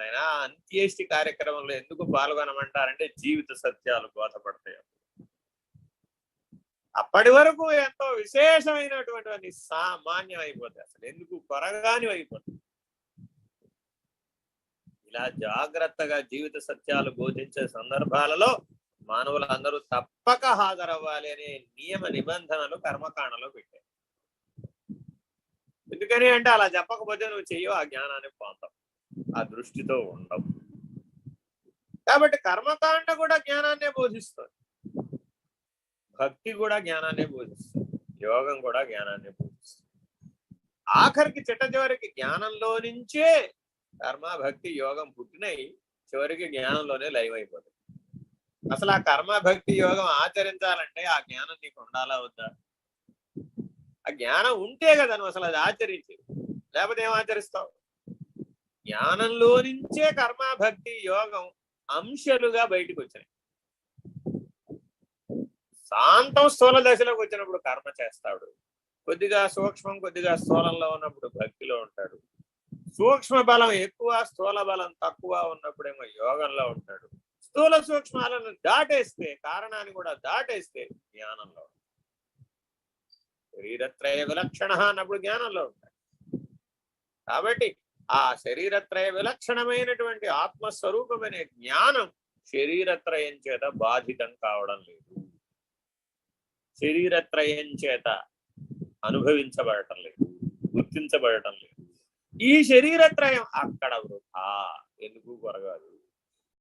ఆయన అంత్యేష్టి కార్యక్రమంలో ఎందుకు పాల్గొనమంటారంటే జీవిత సత్యాలు బోధపడతాయి అప్పటి వరకు ఎంతో విశేషమైనటువంటి సామాన్యం అయిపోతాయి అసలు ఎందుకు? కొరగాని అయిపోతాయి ఇలా జాగ్రత్తగా జీవిత సత్యాలు బోధించే సందర్భాలలో మానవులు అందరూ తప్పక హాజరవ్వాలి అనే నియమ నిబంధనలు కర్మకాండలో పెట్టారు. ఎందుకని అంటే అలా చెప్పకపోతే నువ్వు చెయ్యో ఆ జ్ఞానాన్ని పొందవు. ఆ దృష్టితో ఉండవు కాబట్టి కర్మకాండ కూడా జ్ఞానాన్నే బోధిస్తుంది. భక్తి కూడా జ్ఞానాన్నే బోధిస్తుంది. యోగం కూడా జ్ఞానాన్నే బోధిస్తుంది. ఆఖరికి చిట్ట చివరికి జ్ఞానంలో నుంచే కర్మ భక్తి యోగం పుట్టినై చివరికి జ్ఞానంలోనే లైవ్ అయిపోతుంది అసలు ఆ కర్మ భక్తి యోగం ఆచరించాలంటే ఆ జ్ఞానం నీకు ఉండాలా వద్దా? ఆ జ్ఞానం ఉంటే కదా నువ్వు అసలు అది ఆచరించేది. లేకపోతే ఏం ఆచరిస్తావు? జ్ఞానంలో నుంచే కర్మ భక్తి యోగం అంశాలుగా బయటకు వచ్చినాయి. శాంతం స్థూల దశలోకి వచ్చినప్పుడు కర్మ చేస్తాడు. కొద్దిగా సూక్ష్మం కొద్దిగా స్థూలంలో ఉన్నప్పుడు భక్తిలో ఉంటాడు. సూక్ష్మ బలం ఎక్కువ స్థూల బలం తక్కువ ఉన్నప్పుడేమో యోగంలో ఉంటాడు. స్థూల సూక్ష్మాలను దాటేస్తే కారణాన్ని కూడా దాటేస్తే జ్ఞానంలో ఉంటాడు. శరీరత్రయ విలక్షణ అన్నప్పుడు జ్ఞానంలో ఉంటాడు. కాబట్టి ఆ శరీరత్రయ విలక్షణమైనటువంటి ఆత్మస్వరూపమైన జ్ఞానం శరీరత్రయం చేత బాధితం కావడం లేదు. శరీరత్రయం చేత అనుభవించబడటం లేదు గుర్తించబడటం లేదు. ఈ శరీరత్రయం అక్కడ వృధా. ఎందుకు కొరగాదు?